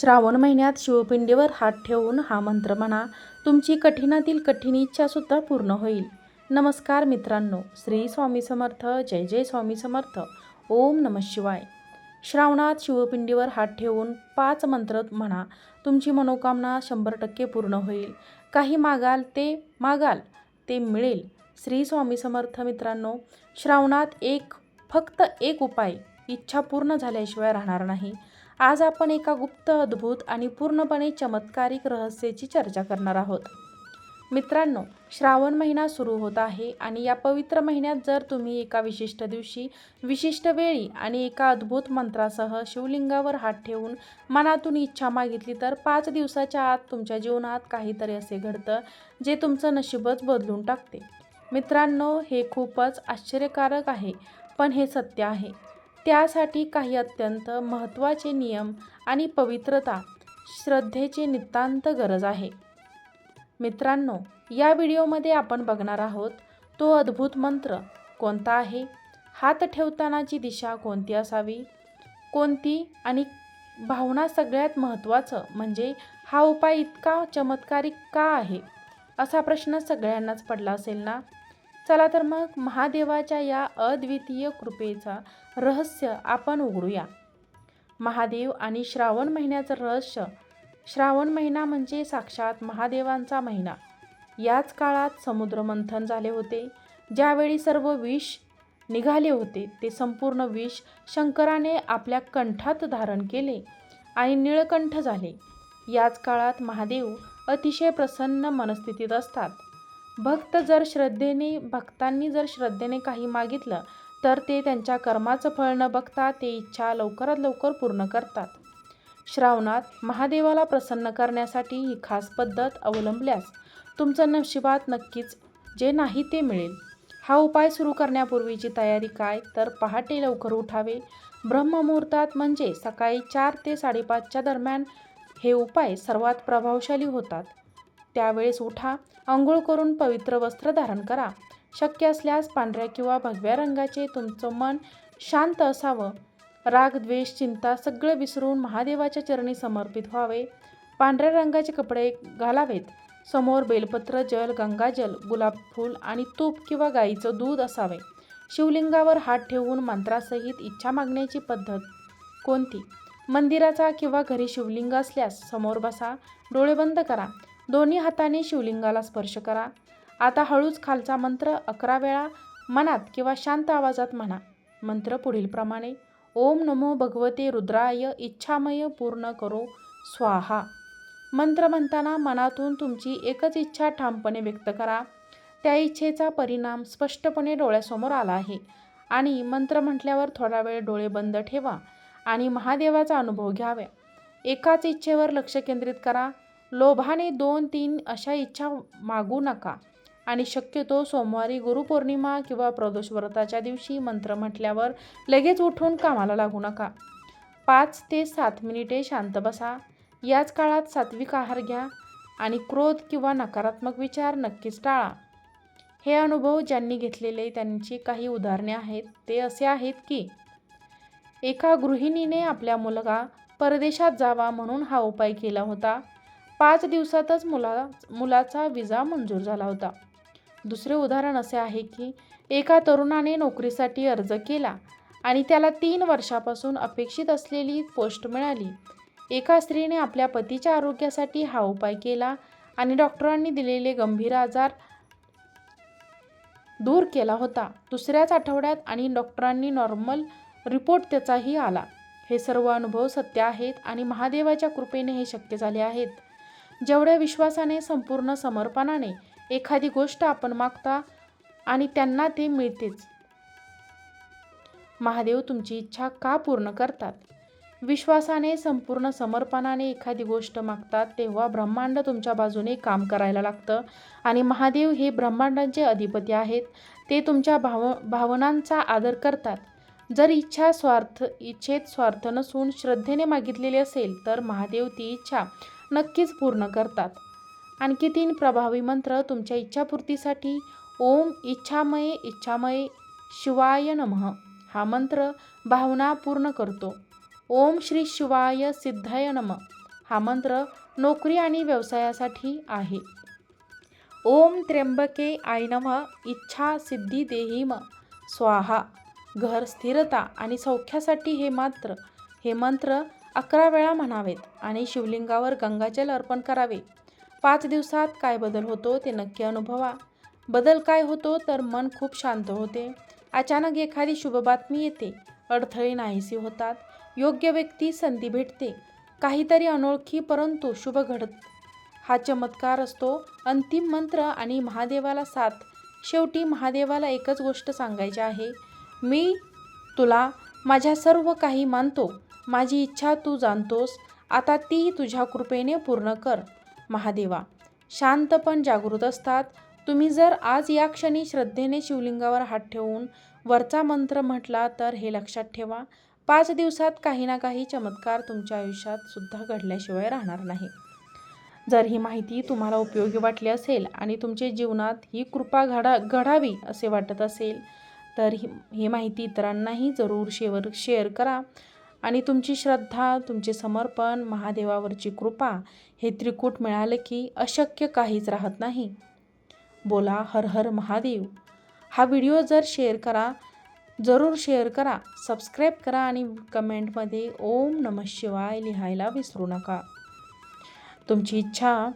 श्रावण महिन्यात शिवपिंडीवर हात ठेवून हा मंत्र म्हणा. तुमची कठीणातील कठीण इच्छासुद्धा पूर्ण होईल. नमस्कार मित्रांनो श्री स्वामी समर्थ जय जय स्वामी समर्थ. ओम नम शिवाय. श्रावणात शिवपिंडीवर हात ठेवून पाच मंत्र म्हणा. तुमची मनोकामना शंभर टक्के पूर्ण होईल. काही मागाल ते मागाल ते मिळेल. श्री स्वामी समर्थ मित्रांनो श्रावणात एक फक्त एक उपाय इच्छा पूर्ण झाल्याशिवाय राहणार नाही. आज आपण एका गुप्त अद्भुत आणि पूर्णपणे चमत्कारिक रहस्याची चर्चा करणार आहोत. मित्रांनो श्रावण महिना सुरू होत आहे आणि या पवित्र महिन्यात जर तुम्ही एका विशिष्ट दिवशी विशिष्ट वेळी आणि एका अद्भुत मंत्रासह शिवलिंगावर हात ठेवून मनातून इच्छा मागितली तर पाच दिवसाच्या आत तुमच्या जीवनात काहीतरी असे घडतं जे तुमचं नशीबच बदलून टाकते. मित्रांनो हे खूपच आश्चर्यकारक आहे पण हे सत्य आहे. त्यासाठी काही अत्यंत महत्त्वाचे नियम आणि पवित्रता श्रद्धेची नितांत गरज आहे. मित्रांनो या व्हिडिओमध्ये आपण बघणार आहोत तो अद्भुत मंत्र कोणता आहे? हात ठेवतानाची दिशा कोणती असावी? कोणती आणि भावना सगळ्यात महत्त्वाचं म्हणजे हा उपाय इतका चमत्कारिक का आहे? असा प्रश्न सगळ्यांनाच पडला असेल ना? चला तर मग महादेवाच्या या अद्वितीय कृपेचा रहस्य आपण उघडूया. महादेव आणि श्रावण महिन्याचं रहस्य. श्रावण महिना म्हणजे साक्षात महादेवांचा महिना. याच काळात समुद्रमंथन झाले होते. ज्यावेळी सर्व विष निघाले होते ते संपूर्ण विष शंकराने आपल्या कंठात धारण केले आणि निळकंठ झाले. याच काळात महादेव अतिशय प्रसन्न मनस्थितीत असतात. भक्त जर श्रद्धेने भक्तांनी जर श्रद्धेने काही मागितलं तर ते त्यांच्या कर्माचं फळ न बघता ते इच्छा लवकरात लवकर पूर्ण करतात. श्रावणात महादेवाला प्रसन्न करण्यासाठी ही खास पद्धत अवलंबल्यास तुमचं नशिबात नक्कीच जे नाही ते मिळेल. हा उपाय सुरू करण्यापूर्वीची तयारी काय? तर पहाटे लवकर उठावे. ब्रह्ममुहूर्तात म्हणजे सकाळी चार ते साडेपाचच्या दरम्यान हे उपाय सर्वात प्रभावशाली होतात. त्यावेळेस उठा आंघोळ करून पवित्र वस्त्र धारण करा. शक्य असल्यास पांढऱ्या किंवा भगव्या रंगाचे तुमचं मन शांत असावं. राग द्वेष चिंता सगळं विसरून महादेवाच्या चरणी समर्पित व्हावे. पांढऱ्या रंगाचे कपडे घालावेत. समोर बेलपत्र जल गंगाजल गुलाब फूल आणि तूप किंवा गाईचं दूध असावे. शिवलिंगावर हात ठेवून मंत्रासहित इच्छा मागण्याची पद्धत कोणती? मंदिराचा किंवा घरी शिवलिंग असल्यास समोर बसा डोळे बंद करा. दोन्ही हाताने शिवलिंगाला स्पर्श करा. आता हळूच खालचा मंत्र अकरा वेळा मनात किंवा शांत आवाजात म्हणा. मंत्र पुढीलप्रमाणे ओम नमो भगवते रुद्राय इच्छामय पूर्ण करो स्वाहा. मंत्र म्हणताना मनातून तुमची एकच इच्छा ठामपणे व्यक्त करा. त्या इच्छेचा परिणाम स्पष्टपणे डोळ्यासमोर आला आहे. आणि मंत्र म्हटल्यावर थोडा वेळ डोळे बंद ठेवा आणि महादेवाचा अनुभव घ्याव्या एकाच इच्छेवर लक्ष केंद्रित करा. लोभाने दोन तीन अशा इच्छा मागू नका. आणि शक्यतो सोमवारी गुरुपौर्णिमा किंवा प्रदोष व्रताच्या दिवशी मंत्र म्हटल्यावर लगेच उठून कामाला लागू नका. पाच ते सात मिनिटे शांत बसा. याच काळात सात्विक आहार घ्या आणि क्रोध किंवा नकारात्मक विचार नक्कीच टाळा. हे अनुभव ज्यांनी घेतलेले त्यांची काही उदाहरणे आहेत. ते असे आहेत की एका गृहिणीने आपल्या मुलगा परदेशात जावा म्हणून हा उपाय केला होता. पाच दिवसातच मुला मुलाचा विजा मंजूर झाला होता. दुसरे उदाहरण असे आहे की एका तरुणाने नोकरीसाठी अर्ज केला आणि त्याला तीन वर्षापासून अपेक्षित असलेली पोस्ट मिळाली. एका स्त्रीने आपल्या पतीच्या आरोग्यासाठी हा उपाय केला आणि डॉक्टरांनी दिलेले गंभीर आजार दूर केला होता. दुसऱ्याच आठवड्यात आणि डॉक्टरांनी नॉर्मल रिपोर्ट त्याचाही आला. हे सर्व अनुभव सत्य आहेत आणि महादेवाच्या कृपेने हे शक्य झाले आहेत. जेवढ्या विश्वासाने संपूर्ण समर्पणाने एखादी गोष्ट आपण मागता आणि त्यांना ते मिळतेच. महादेव तुमची इच्छा का पूर्ण करतात? विश्वासाने संपूर्ण समर्पणाने एखादी गोष्ट मागतात तेव्हा ब्रह्मांड तुमच्या बाजूने काम करायला लागतं आणि महादेव हे ब्रह्मांडांचे अधिपती आहेत. ते तुमच्या भाव भावनांचा आदर करतात. जर इच्छा स्वार्थ इच्छेत स्वार्थ नसून श्रद्धेने मागितलेली असेल तर महादेव ती इच्छा नक्कीच पूर्ण करतात. आणखी तीन प्रभावी मंत्र तुमच्या इच्छापूर्तीसाठी. ओम इच्छामये इच्छामये शिवाय नमः. हा मंत्र भावना पूर्ण करतो. ओम श्री शिवाय सिद्धाय नम. हा मंत्र नोकरी आणि व्यवसायासाठी आहे. ओम त्र्यंबके आय नम. इच्छा सिद्धी देहीम स्वाहा. घर स्थिरता आणि सौख्यासाठी हे मात्र हे मंत्र अकरा वेळा म्हणावेत आणि शिवलिंगावर गंगाजल अर्पण करावे. पाच दिवसात काय बदल होतो ते नक्की अनुभवा. बदल काय होतो तर मन खूप शांत होते. अचानक एखादी शुभ बातमी येते. अडथळे नाहीसे होतात. योग्य व्यक्ती संधी भेटते. काहीतरी अनोळखी परंतु शुभ घडत. हा चमत्कार असतो अंतिम मंत्र आणि महादेवाला साथ. शेवटी महादेवाला एकच गोष्ट सांगायची आहे. मी तुला माझ्या सर्व काही मानतो. माझी इच्छा तू जाणतोस आता तीही तुझ्या कृपेने पूर्ण कर. महादेवा शांत पण जागृत असतात. तुम्ही जर आज या क्षणी श्रद्धेने शिवलिंगावर हात ठेवून वरचा मंत्र म्हटला तर हे लक्षात ठेवा पाच दिवसात काही ना काही चमत्कार तुमच्या आयुष्यात सुद्धा घडल्याशिवाय राहणार नाही. जर ही माहिती तुम्हाला उपयोगी वाटली असेल आणि तुमच्या जीवनात ही कृपा घडा घडावी असे वाटत असेल तर ही ही माहिती इतरांनाही जरूर शेअर शेअर करा. आणि तुमची श्रद्धा तुमचे समर्पण महादेवावरची कृपा हे त्रिकूट मिळाले की अशक्य काहीच राहत नाही. बोला हर हर महादेव. हा व्हिडिओ जर शेअर करा जरूर शेअर करा सबस्क्राईब करा आणि कमेंटमध्ये ओम नम शिवाय लिहायला विसरू नका. तुमची इच्छा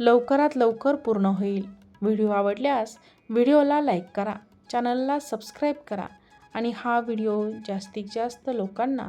लवकरात लवकर पूर्ण होईल. व्हिडिओ आवडल्यास व्हिडिओला लाईक करा चॅनलला सबस्क्राईब करा आणि हा व्हिडिओ जास्तीत जास्त लोकांना